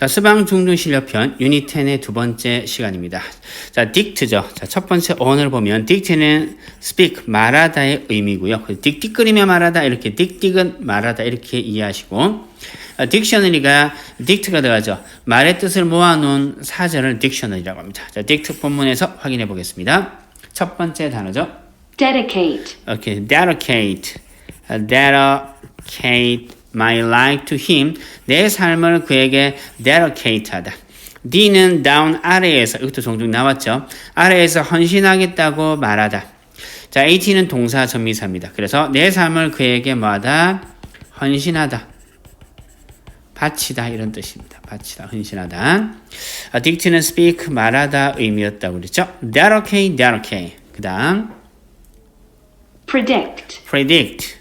자, 수방 중등 실력 편 유닛 10의 두 번째 시간입니다. 자, 딕트죠. 자, 첫 번째 어원을 보면 딕트는 speak 말하다의 의미고요. 그 딕딕거리며 말하다 이렇게 딕딕은 말하다 이렇게 이해하시고 어, 딕셔너리가 딕트가 들어가죠. 말의 뜻을 모아놓은 사전을 딕셔너리라고 합니다. 자, 딕트 본문에서 확인해 보겠습니다. 첫 번째 단어죠. dedicate, Okay, dedicate, uh, dedicate my life to him. 내 삶을 그에게 dedicate하다. D는 down 아래에서 이것도 종종 나왔죠. 아래에서 헌신하겠다고 말하다. 자, AT는 동사 전미사입니다. 그래서 내 삶을 그에게 뭐하다? 헌신하다. 바치다 이런 뜻입니다. 바치다, 헌신하다. 아, 딕트는 speak 말하다 의미였다고 그랬죠. dedicate, dedicate. 그 다음 predict, predict.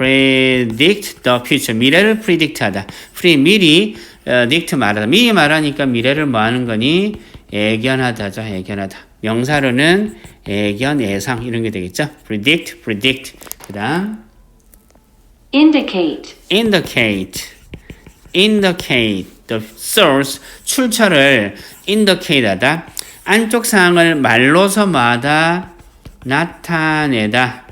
Predict the future. 미래를 predict 하다. pre 미리 어, dict 말하다. 미리 말하니까 미래를 뭐 하는 거니? 예견하다죠. 예견하다. 명사로는 예견, 예상 이런 게 되겠죠. predict, predict. 그 다음 indicate, indicate. indicate the source 출처를 indicate 하다. 안쪽 사항을 말로서 마다 나타내다.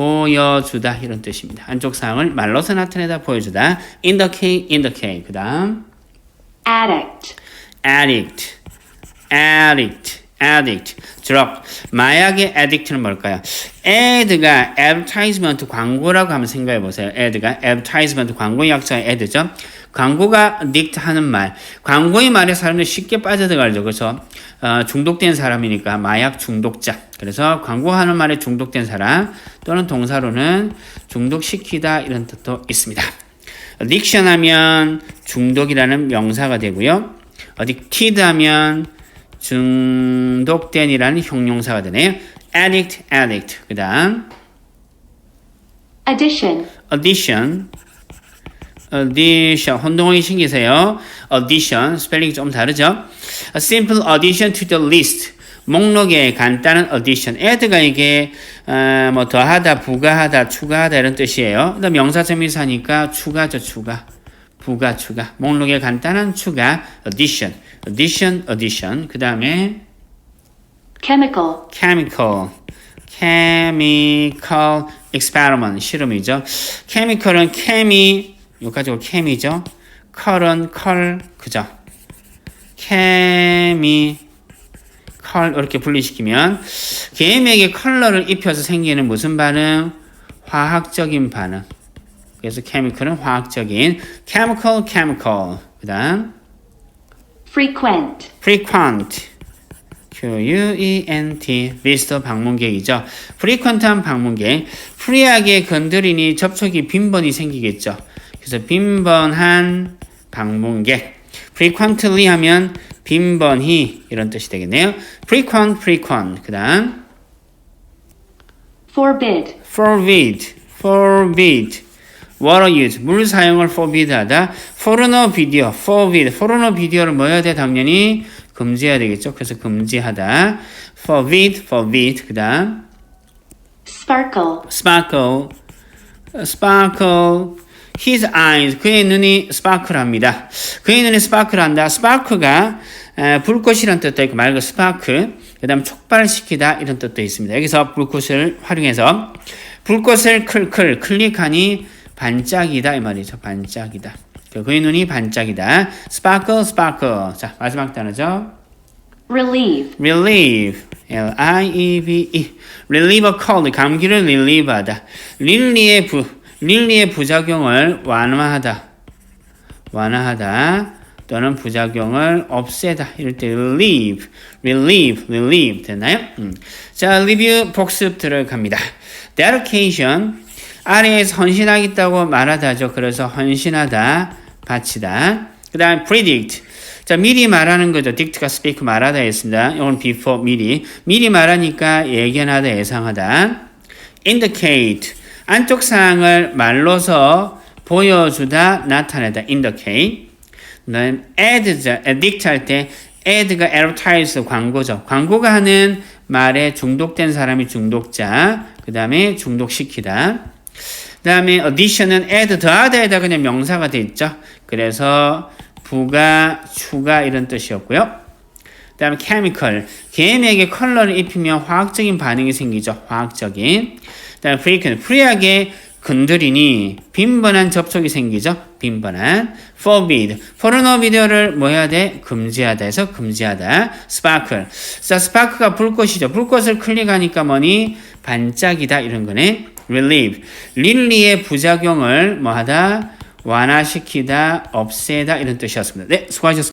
보여주다 이런 뜻입니다. 안쪽 사항을 말로서 나타내다 보여주다. indicate, indicate. 그 다음 addict, addict, addict, addict. drug. 마약의 addict는 뭘까요? ad가 advertisement 광고라고 한번 생각해 보세요. ad가 advertisement 광고 약자의 ad죠. 광고가 addict 하는 말. 광고의 말에 사람들이 쉽게 빠져들어가죠. 그래서 어, 중독된 사람이니까 마약 중독자. 그래서 광고하는 말에 중독된 사람 또는 동사로는 중독시키다 이런 뜻도 있습니다. addiction 하면 중독이라는 명사가 되고요. addicted 하면 중독된이라는 형용사가 되네요. addict, addict. 그 다음 addition, addition, addition. 혼동하기 신기세요. addition, 스펠링이 좀 다르죠? A simple addition to the list. 목록에 간단한 addition. add가 이게 어, 뭐 더하다, 부가하다, 추가하다 이런 뜻이에요. 그다음 명사점이사니까 추가죠, 추가. 부가, 추가. 목록에 간단한 추가, addition, addition, addition. 그 다음에 chemical, chemical, chemical experiment 실험이죠. chemical은 가지고 chemi죠. 컬은 컬 그죠. chemi 컬 이렇게 분리시키면 개미에게 컬러를 입혀서 생기는 무슨 반응? 화학적인 반응. 그래서 chemical은 화학적인 chemical chemical. 그다음 frequent, frequent Q-U-E-N-T 리스터 방문객이죠. frequent한 방문객 프리하게 건드리니 접촉이 빈번히 생기겠죠. 그래서 빈번한 방문객 frequently 하면 빈번히 이런 뜻이 되겠네요. frequent, frequent 그 다음 forbid, forbid, forbid water use, 물 사용을 forbid 하다 foreigner video, forbid, foreigner video를 뭐 해야 돼? 당연히 금지해야 되겠죠. 그래서 금지하다 forbid, forbid 그 다음 sparkle, sparkle, sparkle his eyes, 그의 눈이 sparkle합니다. 그의 눈이 sparkle한다. spark가 에, 불꽃이란 뜻도 있고 말 그대로 spark, 그 다음 촉발시키다 이런 뜻도 있습니다. 여기서 불꽃을 활용해서 불꽃을 클클 클릭하니 반짝이다 이 말이죠. 반짝이다. 그의 눈이 반짝이다. sparkle, sparkle. 자 마지막 단어죠. relieve, relieve, L-I-E-V-E, relieve a cold, 감기를 relieve하다. 릴리의 부, 릴리의 부작용을 완화하다, 완화하다 또는 부작용을 없애다. 이럴 때 relieve, relieve, relieve 되나요? 음. 자, 리뷰 복습 들어갑니다. dedication, 아래에서 헌신하겠다고 말하다죠. 그래서 헌신하다, 바치다. 그 다음 predict, 자, 미리 말하는 거죠. 딕트가 speak 말하다 했습니다. 이건 before 미리. 미리 말하니까 예견하다, 예상하다. indicate. 안쪽 사항을 말로서 보여주다, 나타내다. indicate. 그다음 add죠. addict 할 때 add가 advertise 광고죠. 광고가 하는 말에 중독된 사람이 중독자. 그 다음에 중독시키다. 그 다음에 addition은 add 더하다에다 그냥 명사가 돼 있죠. 그래서 부가, 추가 이런 뜻이었고요. 그 다음에 chemical 개인에게 컬러를 입히면 화학적인 반응이 생기죠. 화학적인. 그다음에 frequent 프리하게 건드리니 빈번한 접촉이 생기죠. 빈번한. forbid 포르노 비디오를 뭐 해야 돼? 금지하다 해서 금지하다. sparkle 자 스파크가 불꽃이죠. 불꽃을 클릭하니까 뭐니? 반짝이다 이런 거네. relieve 릴리의 부작용을 뭐 하다? 완화시키다, 없애다 이런 뜻이었습니다. 네, 수고하셨습니다.